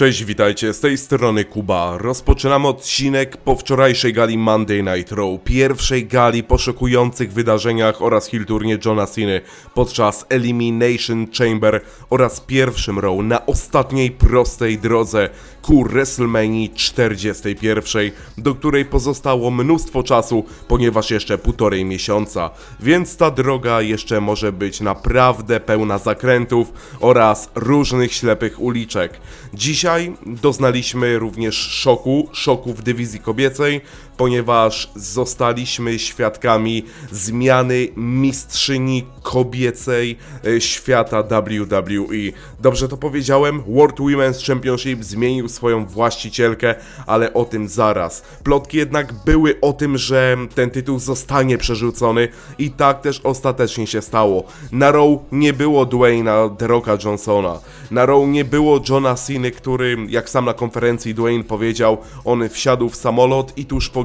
Cześć, witajcie, z tej strony Kuba. Rozpoczynamy odcinek po wczorajszej gali Monday Night Raw, pierwszej gali po szokujących wydarzeniach oraz heel turnie Johna Cena podczas Elimination Chamber oraz pierwszym Raw na ostatniej prostej drodze ku WrestleMania 41, do której pozostało mnóstwo czasu, ponieważ jeszcze półtorej miesiąca, więc ta droga jeszcze może być naprawdę pełna zakrętów oraz różnych ślepych uliczek. Dzisiaj doznaliśmy również szoku, szoku w dywizji kobiecej, ponieważ zostaliśmy świadkami zmiany mistrzyni kobiecej e, świata WWE. Dobrze to powiedziałem? World Women's Championship zmienił swoją właścicielkę, ale o tym zaraz. Plotki jednak były o tym, że ten tytuł zostanie przerzucony i tak też ostatecznie się stało. Na Raw nie było Dwayna The Rocka Johnsona. Na Raw nie było Johna Cena, który, jak sam na konferencji Dwayne powiedział, on wsiadł w samolot i tuż po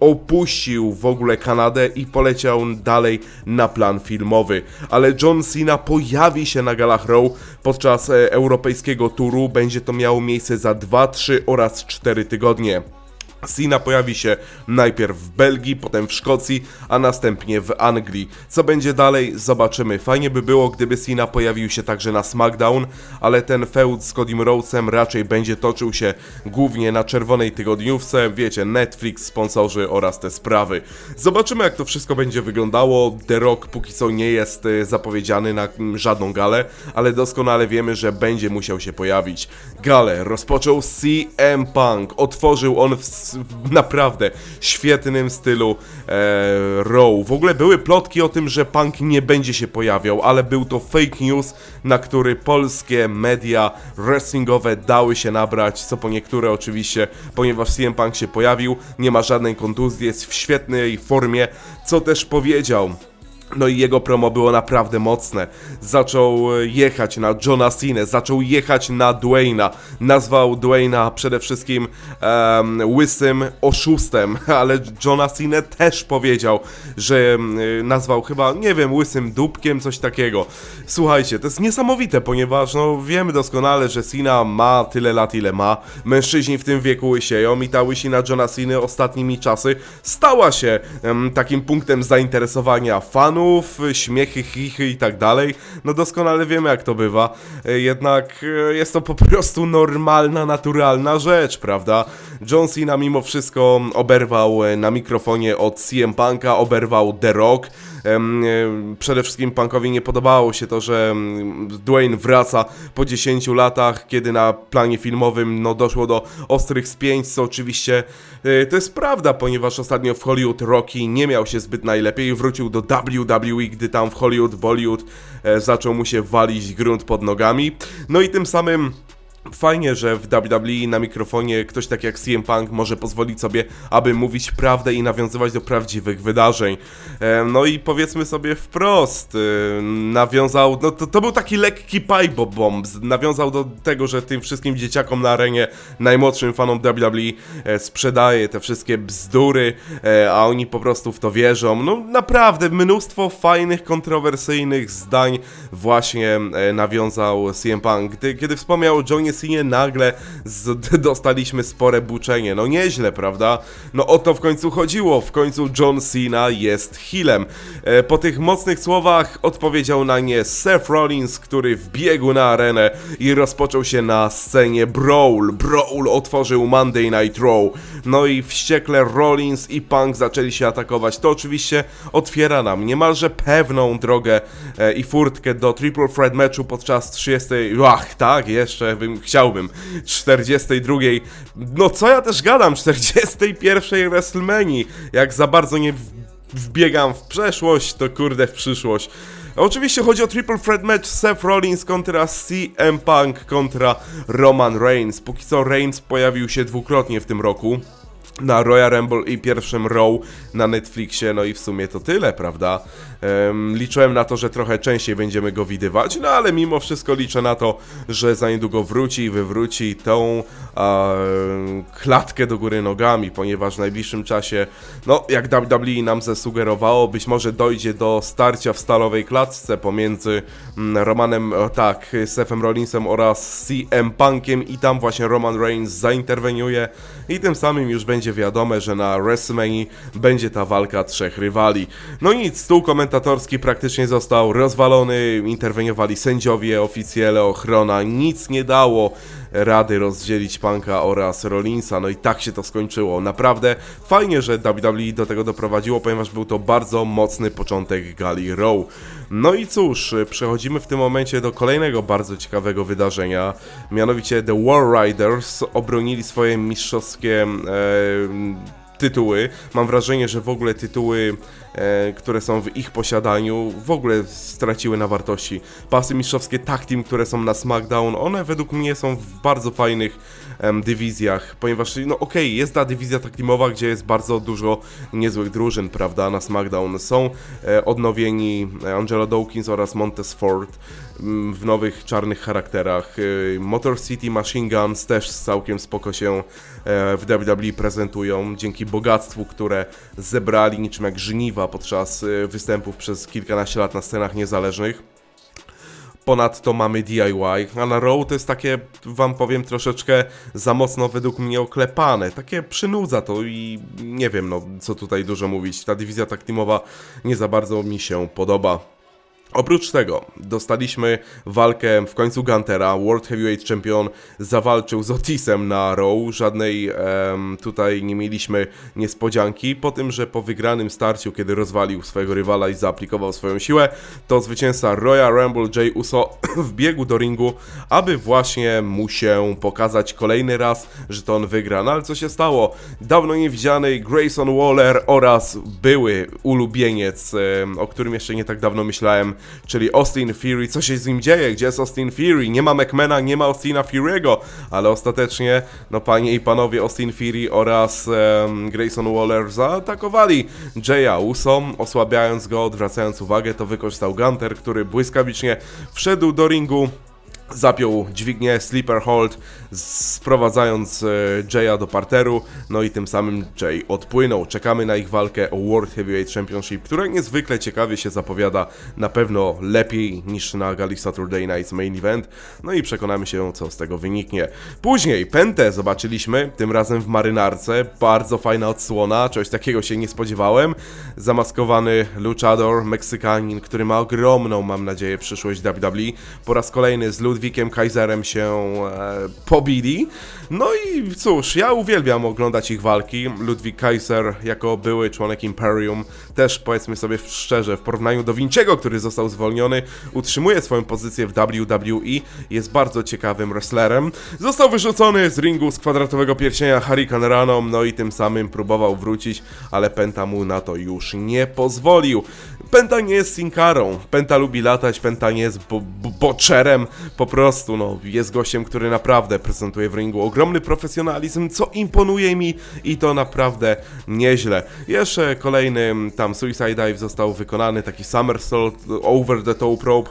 opuścił w ogóle Kanadę i poleciał dalej na plan filmowy. Ale John Cena pojawi się na galach Raw podczas e, europejskiego turu. Będzie to miało miejsce za 2, 3 oraz 4 tygodnie. Cena pojawi się najpierw w Belgii, potem w Szkocji, a następnie w Anglii. Co będzie dalej, zobaczymy. Fajnie by było, gdyby Cena pojawił się także na SmackDown, ale ten feud z Codym Rhodesem raczej będzie toczył się głównie na czerwonej tygodniówce, wiecie, Netflix, sponsorzy oraz te sprawy. Zobaczymy, jak to wszystko będzie wyglądało. The Rock póki co nie jest e, zapowiedziany na mm, żadną galę, ale doskonale wiemy, że będzie musiał się pojawić. Galę rozpoczął CM Punk, otworzył on w, w naprawdę świetnym stylu e, Raw. W ogóle były plotki o tym, że Punk nie będzie się pojawiał, ale był to fake news, na który polskie media wrestlingowe dały się nabrać, co po niektóre oczywiście, ponieważ CM Punk się pojawił, nie ma żadnej kontuzji, jest w świetnej formie, co też powiedział. No i jego promo było naprawdę mocne. Zaczął e, jechać na Johna Cena, zaczął jechać na Dwayna. Nazwał Dwayna przede wszystkim em, łysym oszustem, ale Johna Cena też powiedział, że nazwał chyba, nie wiem, łysym dupkiem, coś takiego. Słuchajcie, to jest niesamowite, ponieważ no wiemy doskonale, że Cena ma tyle lat, ile ma. Mężczyźni w tym wieku łysieją i ta łysina Johna Cena ostatnimi czasy stała się em, takim punktem zainteresowania fanów, śmiechy, chichy i tak dalej. No doskonale wiemy jak to bywa. E, Jednak e, jest to po prostu normalna, naturalna rzecz, prawda? John Cena mimo wszystko oberwał e, na mikrofonie od CM Punka, oberwał The Rock. Przede wszystkim Punkowi nie podobało się to, że Dwayne wraca po 10 latach, kiedy na planie filmowym no, doszło do ostrych spięć, co oczywiście e, to jest prawda, ponieważ ostatnio w Hollywood Rocky nie miał się zbyt najlepiej wrócił do WWE, gdy tam w Hollywood, Bollywood e, zaczął mu się walić grunt pod nogami. No i tym samym Fajnie, że w WWE na mikrofonie ktoś tak jak CM Punk może pozwolić sobie, aby mówić prawdę i nawiązywać do prawdziwych wydarzeń. E, No i powiedzmy sobie wprost, e, nawiązał, no to, to był taki lekki pipe bomb, nawiązał do tego, że tym wszystkim dzieciakom na arenie, najmłodszym fanom WWE e, sprzedaje te wszystkie bzdury, a oni po prostu w to wierzą. No naprawdę mnóstwo fajnych, kontrowersyjnych zdań właśnie nawiązał CM Punk. Gdy, kiedy wspomniał o Johnie Cena, nagle dostaliśmy spore buczenie. No nieźle, prawda? No o to w końcu chodziło. W końcu John Cena jest healem. E, po tych mocnych słowach odpowiedział na nie Seth Rollins, który wbiegł na arenę i rozpoczął się na scenie Brawl. Brawl otworzył Monday Night Raw. No i wściekle Rollins i Punk zaczęli się atakować. To oczywiście otwiera nam niemalże pewną drogę e, i furtkę do Triple Threat meczu podczas 30. Ach, tak, jeszcze bym chciałbym. 42. No co ja też gadam? 41. WrestleMania. Jak za bardzo nie wbiegam w przeszłość, to kurde w przyszłość. Oczywiście chodzi o Triple Threat match Seth Rollins kontra CM Punk kontra Roman Reigns. Póki co Reigns pojawił się dwukrotnie w tym roku. Na Royal Rumble i pierwszym Raw na Netflixie, no i w sumie to tyle, prawda? Em, liczyłem na to, że trochę częściej będziemy go widywać, no ale mimo wszystko liczę na to, że za niedługo wróci i wywróci tą a, klatkę do góry nogami, ponieważ w najbliższym czasie, no jak WWE nam zasugerowało, być może dojdzie do starcia w stalowej klatce pomiędzy mm, Romanem, tak, Sefem Rollinsem oraz CM Punkiem i tam właśnie Roman Reigns zainterweniuje i tym samym już będzie wiadome, że na WrestleMania będzie ta walka trzech rywali. No nic, stół komentatorski praktycznie został rozwalony, interweniowali sędziowie, oficjele, ochrona, nic nie dało rady rozdzielić Punka oraz Rollinsa, no i tak się to skończyło. Naprawdę fajnie, że WWE do tego doprowadziło, ponieważ był to bardzo mocny początek gali Raw. No i cóż, przechodzimy w tym momencie do kolejnego bardzo ciekawego wydarzenia, mianowicie The War Riders obronili swoje mistrzowskie e, tytuły. Mam wrażenie, że w ogóle tytuły, e, które są w ich posiadaniu, w ogóle straciły na wartości. Pasy mistrzowskie Tag Team, które są na SmackDown, one według mnie są w bardzo fajnych em, dywizjach, ponieważ, no okej, jest ta dywizja tag teamowa, gdzie jest bardzo dużo niezłych drużyn, prawda, na SmackDown. Są e, odnowieni Angelo Dawkins oraz Montez Ford mm, w nowych czarnych charakterach. E, Motor City Machine Guns też całkiem spoko się e, w WWE prezentują, dzięki bogactwu, które zebrali niczym jak żniwa podczas e, występów przez kilkanaście lat na scenach niezależnych. Ponadto mamy DIY, a na Raw to jest takie, wam powiem, troszeczkę za mocno według mnie oklepane. Takie przynudza to i nie wiem, no co tutaj dużo mówić. Ta dywizja tak teamowa nie za bardzo mi się podoba. Oprócz tego dostaliśmy walkę w końcu Guntera, World Heavyweight Champion zawalczył z Otisem na Raw, żadnej em, tutaj nie mieliśmy niespodzianki, po tym, że po wygranym starciu, kiedy rozwalił swojego rywala i zaaplikował swoją siłę, to zwycięzca Royal Rumble Jay Uso wbiegł do ringu, aby właśnie mu się pokazać kolejny raz, że to on wygra. No ale co się stało? Dawno niewidziany Grayson Waller oraz były ulubieniec, em, o którym jeszcze nie tak dawno myślałem, czyli Austin Fury. Co się z nim dzieje? Gdzie jest Austin Fury? Nie ma McMahona, nie ma Austina Fury'ego, ale ostatecznie, no panie i panowie, Austin Fury oraz em, Grayson Waller zaatakowali Jaya Uso, osłabiając go, odwracając uwagę, to wykorzystał Gunter, który błyskawicznie wszedł do ringu, zapiął dźwignię Sleeper Hold, sprowadzając e, Jaya do parteru, no i tym samym Jay odpłynął. Czekamy na ich walkę o World Heavyweight Championship, która niezwykle ciekawie się zapowiada, na pewno lepiej niż na gali Saturday Night's Main Event, no i przekonamy się, co z tego wyniknie. Później Pentę zobaczyliśmy, tym razem w marynarce, bardzo fajna odsłona, czegoś takiego się nie spodziewałem. Zamaskowany luchador, Meksykanin, który ma ogromną, mam nadzieję, przyszłość WWE, po raz kolejny z Ludwikiem Kaiserem się e, pobili. No i cóż, ja uwielbiam oglądać ich walki. Ludwik Kaiser, jako były członek Imperium, też powiedzmy sobie szczerze, w porównaniu do Vinciego, który został zwolniony, utrzymuje swoją pozycję w WWE, jest bardzo ciekawym wrestlerem. Został wyrzucony z ringu z kwadratowego pierścienia Hurricane Rano, no i tym samym próbował wrócić, ale Penta mu na to już nie pozwolił. Penta nie jest sinkarą, Penta lubi latać, Penta nie jest bo bo boczerem, po prostu no, jest gościem, który naprawdę prezentuje w ringu ogromny profesjonalizm, co imponuje mi i to naprawdę nieźle. Jeszcze kolejny mm, tam Suicide Dive został wykonany, taki somersault over the top rope,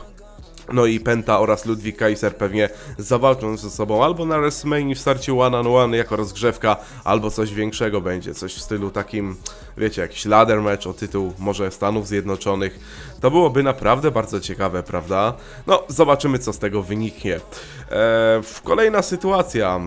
no i Penta oraz Ludwik Kaiser pewnie zawalczą ze sobą albo na WrestleMania w starciu one on one jako rozgrzewka, albo coś większego będzie, coś w stylu takim, wiecie, jakiś ladder match o tytuł może Stanów Zjednoczonych. To byłoby naprawdę bardzo ciekawe, prawda? No, zobaczymy co z tego wyniknie. Eee, kolejna sytuacja.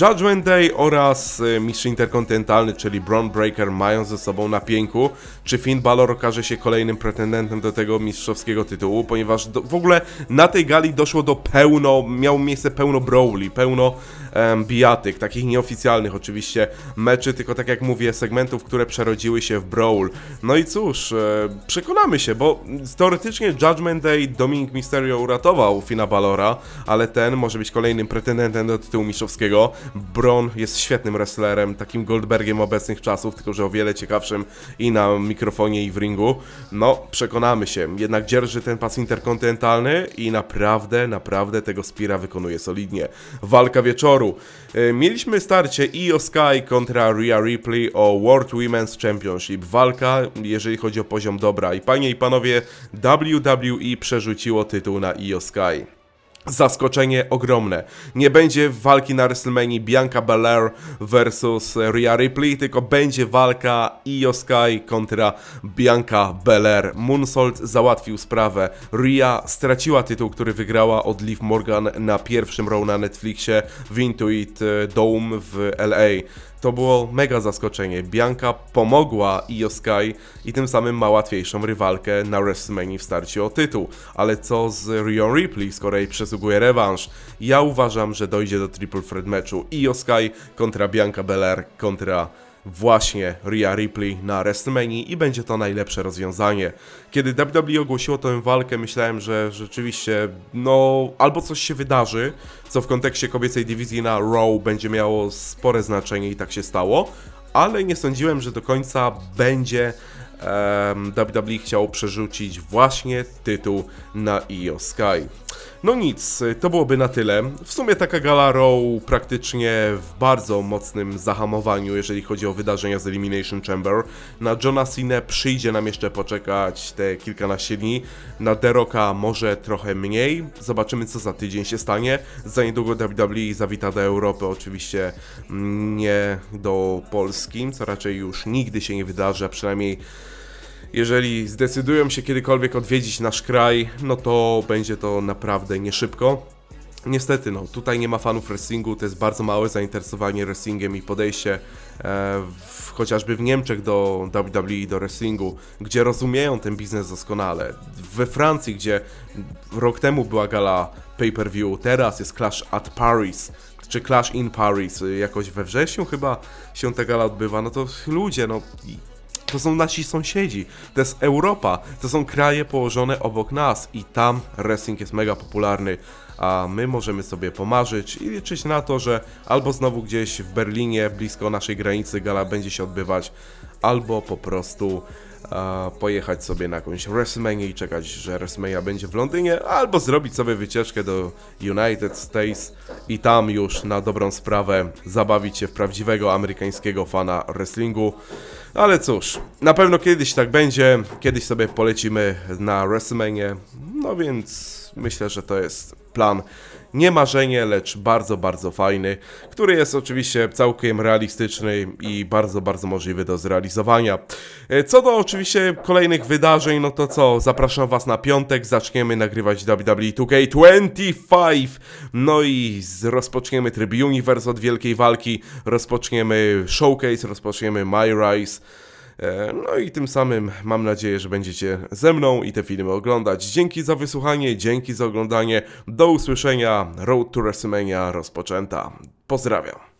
Judgment Day oraz e, mistrz interkontynentalny, czyli Braun Breaker mają ze sobą na pięku. Czy Finn Balor okaże się kolejnym pretendentem do tego mistrzowskiego tytułu, ponieważ do, w ogóle na tej gali doszło do pełno, miało miejsce pełno brawli, pełno em, bijatyk, takich nieoficjalnych oczywiście meczy, tylko tak jak mówię, segmentów, które przerodziły się w brawl. No i cóż, e, przekonamy się, bo teoretycznie Judgment Day Dominic Mysterio uratował Fina Balora, ale ten może być kolejnym pretendentem do tytułu mistrzowskiego. Braun jest świetnym wrestlerem, takim Goldbergiem obecnych czasów, tylko że o wiele ciekawszym i na mikrofonie i w ringu. No, przekonamy się, jednak dzierży ten pas interkontynentalny i naprawdę, naprawdę tego Spira wykonuje solidnie. Walka wieczoru. E, Mieliśmy starcie Io Sky kontra Rhea Ripley o World Women's Championship. Walka, jeżeli chodzi o poziom dobra. I panie i panowie, WWE przerzuciło tytuł na Io Sky. Zaskoczenie ogromne. Nie będzie walki na WrestleMania Bianca Belair versus Rhea Ripley, tylko będzie walka Io Sky kontra Bianca Belair. Moonsault załatwił sprawę. Rhea straciła tytuł, który wygrała od Liv Morgan na pierwszym row na Netflixie w Intuit e, Dome w LA. To było mega zaskoczenie. Bianca pomogła Io Sky i tym samym ma łatwiejszą rywalkę na WrestleMania w starciu o tytuł. Ale co z Rhea Ripley, skoro jej przysługuje rewanż? Ja uważam, że dojdzie do triple threat meczu Io Sky kontra Bianca Belair kontra właśnie Rhea Ripley na WrestleMania i będzie to najlepsze rozwiązanie. Kiedy WWE ogłosiło tę walkę, myślałem, że rzeczywiście, no, albo coś się wydarzy, co w kontekście kobiecej dywizji na Raw będzie miało spore znaczenie i tak się stało, ale nie sądziłem, że do końca będzie em, WWE chciało przerzucić właśnie tytuł na Io Sky. No nic, to byłoby na tyle. W sumie taka gala Raw praktycznie w bardzo mocnym zahamowaniu, jeżeli chodzi o wydarzenia z Elimination Chamber. Na Johna Cena przyjdzie nam jeszcze poczekać te kilkanaście dni. Na Deroka może trochę mniej. Zobaczymy co za tydzień się stanie. Za niedługo WWE zawita do Europy, oczywiście mm, nie do Polski, co raczej już nigdy się nie wydarzy, a przynajmniej jeżeli zdecydują się kiedykolwiek odwiedzić nasz kraj, no to będzie to naprawdę nie szybko. Niestety, no, tutaj nie ma fanów wrestlingu, to jest bardzo małe zainteresowanie wrestlingiem i podejście e, w, chociażby w Niemczech do WWE do wrestlingu, gdzie rozumieją ten biznes doskonale. We Francji, gdzie rok temu była gala pay-per-view, teraz jest Clash at Paris, czy Clash in Paris, jakoś we wrześniu chyba się ta gala odbywa, no to ludzie, no to są nasi sąsiedzi, to jest Europa, to są kraje położone obok nas i tam wrestling jest mega popularny, a my możemy sobie pomarzyć i liczyć na to, że albo znowu gdzieś w Berlinie, blisko naszej granicy gala będzie się odbywać, albo po prostu pojechać sobie na jakąś WrestleMania i czekać, że WrestleMania będzie w Londynie, albo zrobić sobie wycieczkę do United States i tam już na dobrą sprawę zabawić się w prawdziwego amerykańskiego fana wrestlingu. Ale cóż, na pewno kiedyś tak będzie, kiedyś sobie polecimy na WrestleMania, no więc myślę, że to jest plan. Nie marzenie, lecz bardzo, bardzo fajny, który jest oczywiście całkiem realistyczny i bardzo, bardzo możliwy do zrealizowania. E, Co do oczywiście kolejnych wydarzeń, no to co, zapraszam Was na piątek, zaczniemy nagrywać WWE 2K25, no i rozpoczniemy tryb Universe od wielkiej walki, rozpoczniemy showcase, rozpoczniemy My Rise, No i tym samym mam nadzieję, że będziecie ze mną i te filmy oglądać. Dzięki za wysłuchanie, dzięki za oglądanie. Do usłyszenia. Road to WrestleMania rozpoczęta. Pozdrawiam.